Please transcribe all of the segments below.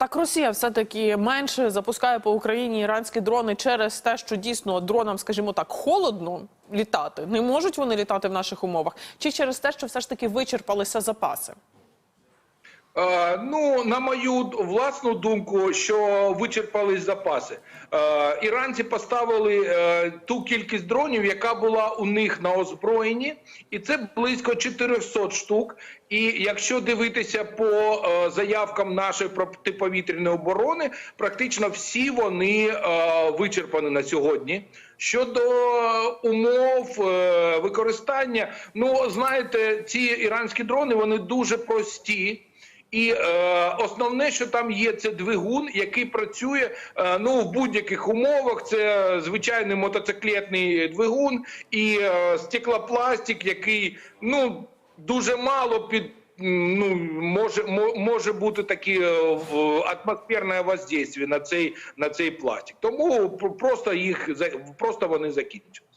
Так, Росія все таки менше запускає по Україні іранські дрони через те, що дійсно дронам, скажімо так, холодно літати. Не можуть вони літати в наших умовах, чи через те, що все ж таки вичерпалися запаси? Е, ну, на мою власну думку, що вичерпались запаси. Е, іранці поставили е, ту кількість дронів, яка була у них на озброєнні, і це близько 400 штук. І якщо дивитися по заявкам нашої протиповітряної оборони, практично всі вони вичерпані на сьогодні. Щодо умов використання, ну знаєте, ці іранські дрони вони дуже прості. І е, основне, що там є, це двигун, який працює е, ну в будь-яких умовах. Це звичайний мотоциклетний двигун і е, стеклопластик, який ну дуже мало під. Ну, може, може бути таке е, атмосферне воздействие на цей на цей пластик. Тому пр- просто їх просто вони закінчились.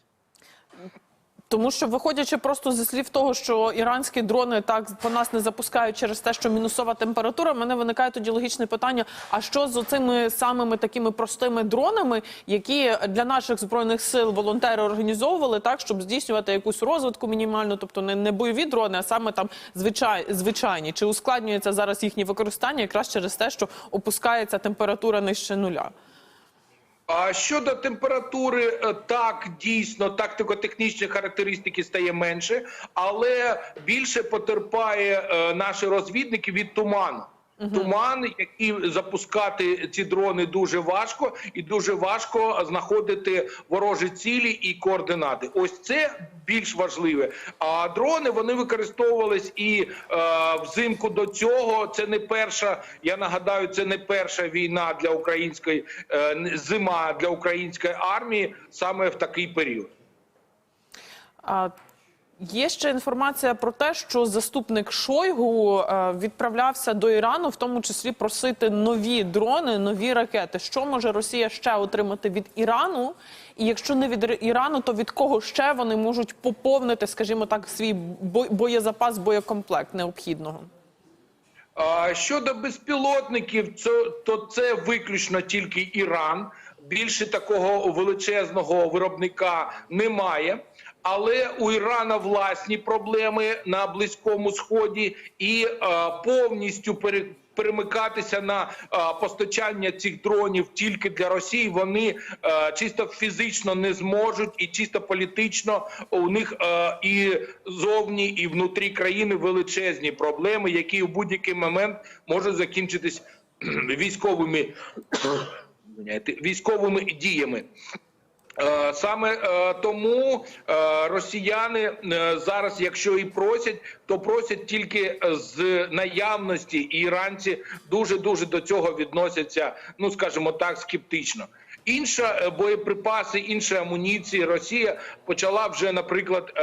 Тому що, виходячи просто зі слів того, що іранські дрони так по нас не запускають через те, що мінусова температура, мене виникає тоді логічне питання: а що з цими самими такими простими дронами, які для наших збройних сил волонтери організовували так, щоб здійснювати якусь розвитку мінімальну, тобто не, не бойові дрони, а саме там звичай, звичайні? Чи ускладнюється зараз їхнє використання якраз через те, що опускається температура нижче нуля? А щодо температури, е, так дійсно тактико-технічні характеристики стає менше, але більше потерпає е, наші розвідники від туману. Туман, який запускати ці дрони дуже важко, і дуже важко знаходити ворожі цілі і координати. Ось це більш важливе. А дрони вони використовувались і е, взимку до цього. Це не перша. Я нагадаю, це не перша війна для української е, зима для української армії саме в такий період. А, Є ще інформація про те, що заступник Шойгу е, відправлявся до Ірану, в тому числі просити нові дрони, нові ракети. Що може Росія ще отримати від Ірану? І якщо не від Ірану, то від кого ще вони можуть поповнити, скажімо так, свій бо- боєзапас, боєкомплект необхідного? Щодо безпілотників, то це виключно тільки Іран. Більше такого величезного виробника немає. Але у Ірана власні проблеми на Близькому Сході і е, повністю пере, перемикатися на е, постачання цих дронів тільки для Росії. Вони е, чисто фізично не зможуть, і чисто політично у них і зовні, і внутрі країни величезні проблеми, які у будь-який момент можуть закінчитись військовими військовими діями. Е, Саме е, тому е, росіяни зараз, якщо і просять, то просять тільки з наявності, і іранці дуже дуже до цього відносяться, ну скажімо так, скептично. Інша боєприпаси, інші амуніції Росія почала вже, наприклад,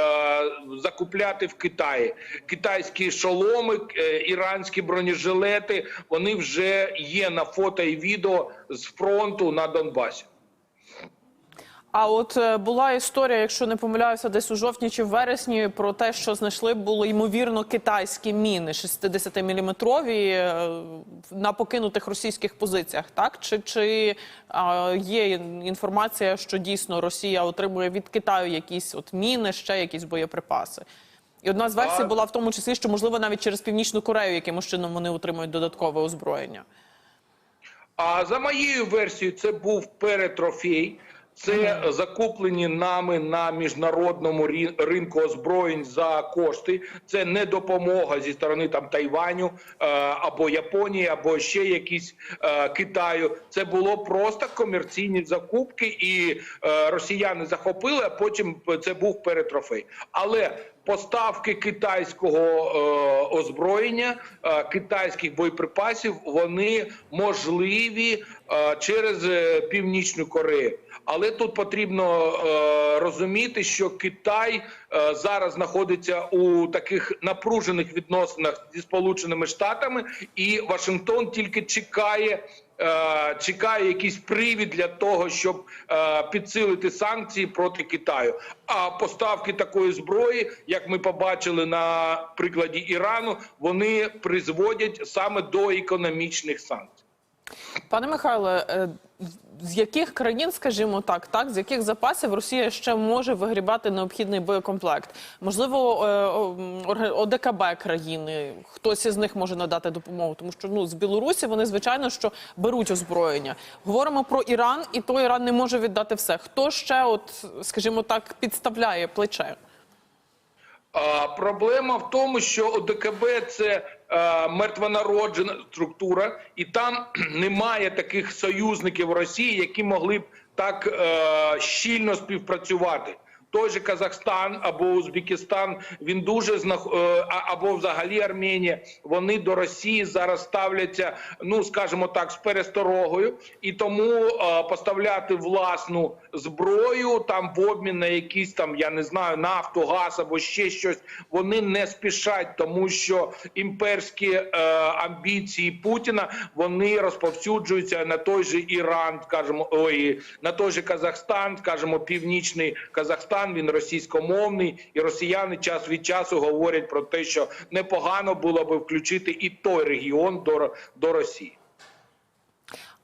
закупляти в Китаї китайські шоломи, іранські бронежилети. Вони вже є на фото і відео з фронту на Донбасі. А от е, була історія, якщо не помиляюся, десь у жовтні чи в вересні, про те, що знайшли було ймовірно китайські міни 60-мм на покинутих російських позиціях. Так чи, чи а, є інформація, що дійсно Росія отримує від Китаю якісь от міни, ще якісь боєприпаси? І одна з версій була в тому числі, що можливо навіть через північну Корею якимось чином вони отримують додаткове озброєння. А за моєю версією, це був перетрофей. Це закуплені нами на міжнародному ринку озброєнь за кошти. Це не допомога зі сторони там Тайваню е, або Японії, або ще якісь е, Китаю. Це було просто комерційні закупки, і е, росіяни захопили. А потім це був перетрофей. Але поставки китайського е, озброєння, е, китайських боєприпасів, вони можливі е, через е, Північну Корею. Але тут потрібно е, розуміти, що Китай е, зараз знаходиться у таких напружених відносинах зі Сполученими Штатами, і Вашингтон тільки чекає. Е, Чекає якийсь привід для того, щоб е, підсилити санкції проти Китаю. А поставки такої зброї, як ми побачили на прикладі Ірану, вони призводять саме до економічних санкцій. Пане Михайле, е, з яких країн, скажімо так, так з яких запасів Росія ще може вигрібати необхідний боєкомплект? Можливо, е, ОДКБ країни, хтось із них може надати допомогу, тому що ну з Білорусі вони звичайно що беруть озброєння. Говоримо про Іран, і той Іран не може віддати все. Хто ще, от скажімо так, підставляє плече? Проблема в тому, що ОДКБ це е, мертвонароджена структура, і там немає таких союзників Росії, які могли б так е, щільно співпрацювати. Той же Казахстан або Узбекистан, він дуже знах... е, або взагалі Арменія. Вони до Росії зараз ставляться, ну скажімо так, з пересторогою, і тому е, поставляти власну зброю там в обмін на якісь там, я не знаю, нафту, газ або ще щось. Вони не спішать, тому що імперські е, амбіції Путіна вони розповсюджуються на той же Іран, скажімо, ой, на той же Казахстан, скажімо, північний Казахстан. Він російськомовний, і росіяни час від часу говорять про те, що непогано було би включити і той регіон до, до Росії.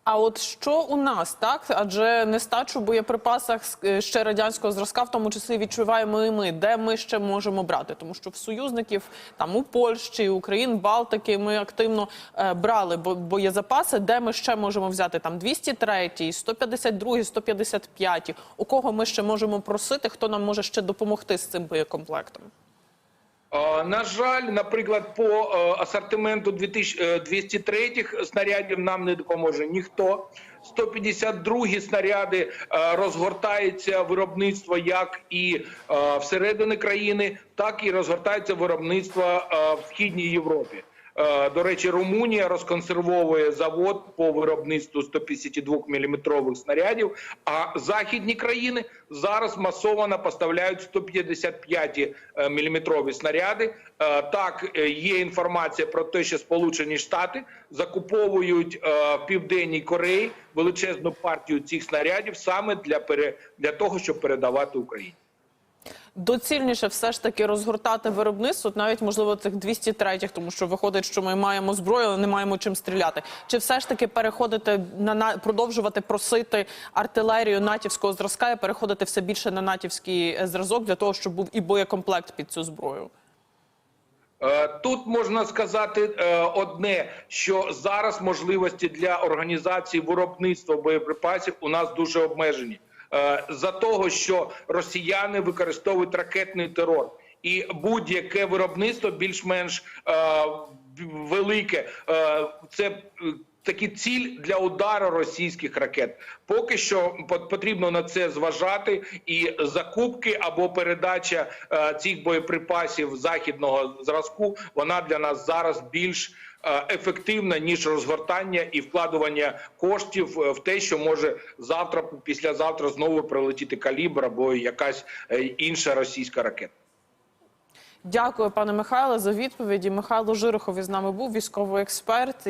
А от що у нас так? Адже нестачу в боєприпасах е, ще радянського зразка, в тому числі відчуваємо і ми, де ми ще можемо брати, тому що в союзників там у Польщі, Україн, Балтики ми активно е, брали бо- боєзапаси, де ми ще можемо взяти? Там 203, 152, 155, У кого ми ще можемо просити, хто нам може ще допомогти з цим боєкомплектом? На жаль, наприклад, по е, асортименту 2000, е, 203 снарядів нам не допоможе ніхто. 152 снаряди е, розгортається виробництво як і всередині країни, так і розгортається виробництво в східній Європі. Е, До речі, Румунія розконсервовує завод по виробництву 152 мм снарядів. А західні країни зараз масово поставляють 155 мм снаряди. Е, Так, е, є інформація про те, що Сполучені Штати закуповують е, в південній Кореї величезну партію цих снарядів саме для пере для того, щоб передавати Україні. Доцільніше все ж таки розгортати виробництво, навіть можливо цих 203, тому що виходить, що ми маємо зброю, але не маємо чим стріляти. Чи все ж таки переходити на, на продовжувати просити артилерію натівського зразка і переходити все більше на натівський е, зразок для того, щоб був і боєкомплект під цю зброю? Е, Тут можна сказати е, одне, що зараз можливості для організації виробництва боєприпасів у нас дуже обмежені. Е, За того, що росіяни використовують ракетний терор, і будь-яке виробництво більш-менш е, велике, е, це такі ціль для удару російських ракет. Поки що потрібно на це зважати, і закупки або передача цих боєприпасів західного зразку вона для нас зараз більш ефективна ніж розгортання і вкладування коштів е, в те, що може завтра, післязавтра знову прилетіти калібр або якась е, інша російська ракета. Дякую, пане Михайле, за відповіді. Михайло Жирохов із нами був військовий експерт.